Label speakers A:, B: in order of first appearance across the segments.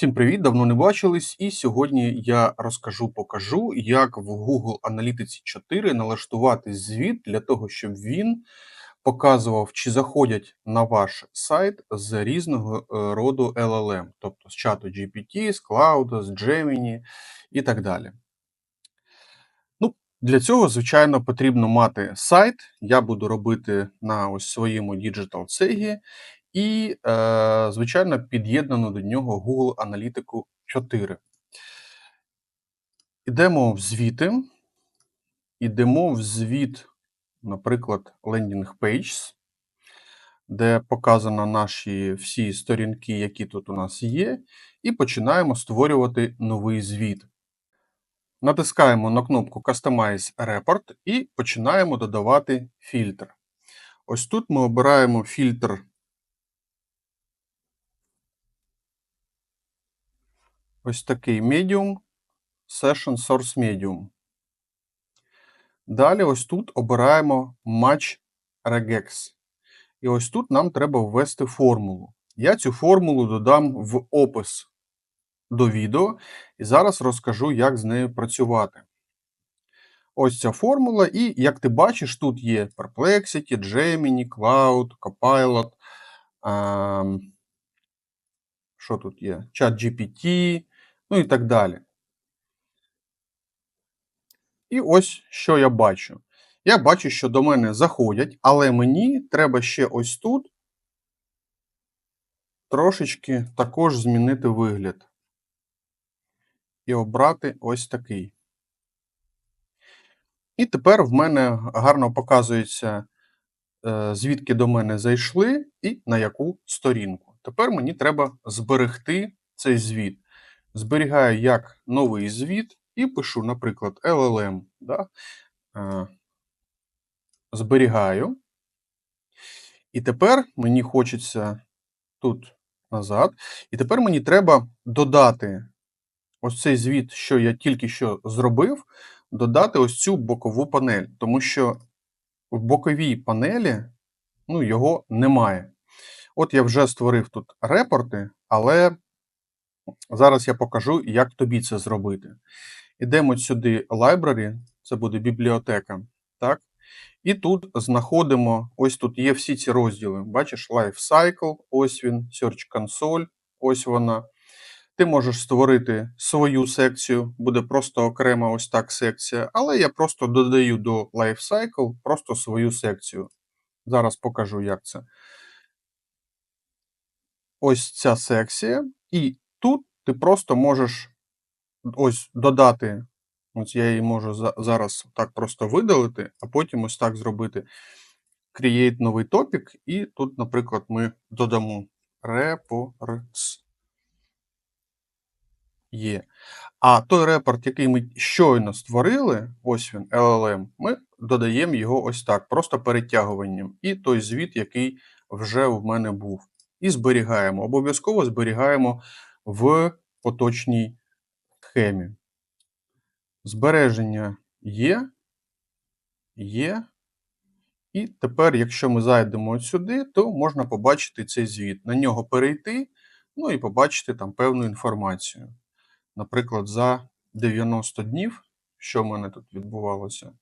A: Всім привіт! Давно не бачились, і сьогодні я розкажу, покажу, як в Google Аналітиці 4 налаштувати звіт для того, щоб він показував, чи заходять на ваш сайт з різного е, роду LLM, тобто з чату GPT, з Cloud, з Gemini і так далі. Ну, Для цього, звичайно, потрібно мати сайт. Я буду робити на ось своєму Digital Cegi і, е, звичайно, під'єднано до нього Google Аналітику 4. Ідемо в звіти, ідемо в звіт, наприклад, Landing Pages, де показано наші всі сторінки, які тут у нас є, і починаємо створювати новий звіт. Натискаємо на кнопку Customize Report і починаємо додавати фільтр. Ось тут ми обираємо фільтр ось такий Medium, Session Source Medium. Далі ось тут обираємо Match Regex. І ось тут нам треба ввести формулу. Я цю формулу додам в опис до відео, і зараз розкажу, як з нею працювати. Ось ця формула, і як ти бачиш, тут є Perplexity, Gemini, Cloud, Copilot. А, що тут є? ChatGPT, ну і так далі. І ось що я бачу. Я бачу, що до мене заходять, але мені треба ще ось тут трошечки також змінити вигляд. І обрати ось такий. І тепер в мене гарно показується, е, звідки до мене зайшли, і на яку сторінку. Тепер мені треба зберегти цей звіт зберігаю як новий звіт і пишу, наприклад, LLM. Да? Е, зберігаю. І тепер мені хочеться тут назад. І тепер мені треба додати ось цей звіт, що я тільки що зробив, додати ось цю бокову панель. Тому що в боковій панелі ну, його немає. От я вже створив тут репорти, але Зараз я покажу, як тобі це зробити. Ідемо сюди Library, це буде бібліотека. так? І тут знаходимо, ось тут є всі ці розділи. Бачиш, Life Cycle, ось він, Search Console, ось вона. Ти можеш створити свою секцію, буде просто окрема ось так секція, але я просто додаю до Life Cycle просто свою секцію. Зараз покажу, як це. Ось ця секція. І Тут ти просто можеш ось додати, ось я її можу зараз так просто видалити, а потім ось так зробити create новий топік, і тут, наприклад, ми додамо reports. Є. А той репорт, який ми щойно створили, ось він, LLM, ми додаємо його ось так, просто перетягуванням. І той звіт, який вже в мене був. І зберігаємо. Обов'язково зберігаємо в поточній схемі. Збереження є. Є. І тепер, якщо ми зайдемо от сюди, то можна побачити цей звіт. На нього перейти, ну і побачити там певну інформацію. Наприклад, за 90 днів, що в мене тут відбувалося.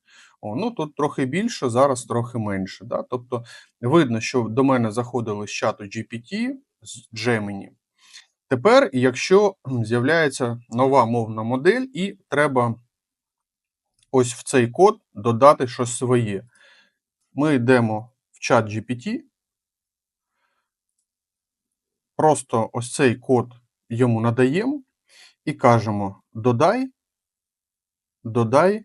A: О, ну Тут трохи більше, зараз трохи менше. Да? Тобто видно, що до мене заходили з чату GPT з Gemini. Тепер, якщо з'являється нова мовна модель, і треба ось в цей код додати щось своє. Ми йдемо в чат GPT, просто ось цей код йому надаємо і кажемо: додай, додай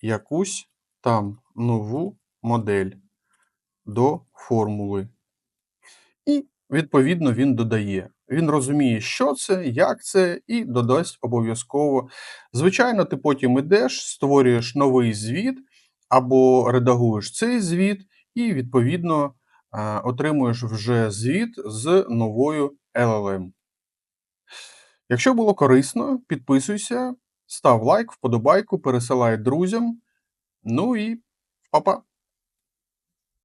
A: якусь там нову модель до формули. І, відповідно, він додає. Він розуміє, що це, як це, і додасть обов'язково. Звичайно, ти потім ідеш, створюєш новий звіт або редагуєш цей звіт, і, відповідно, отримуєш вже звіт з новою LLM. Якщо було корисно, підписуйся, став лайк, вподобайку, пересилай друзям. Ну і па-па!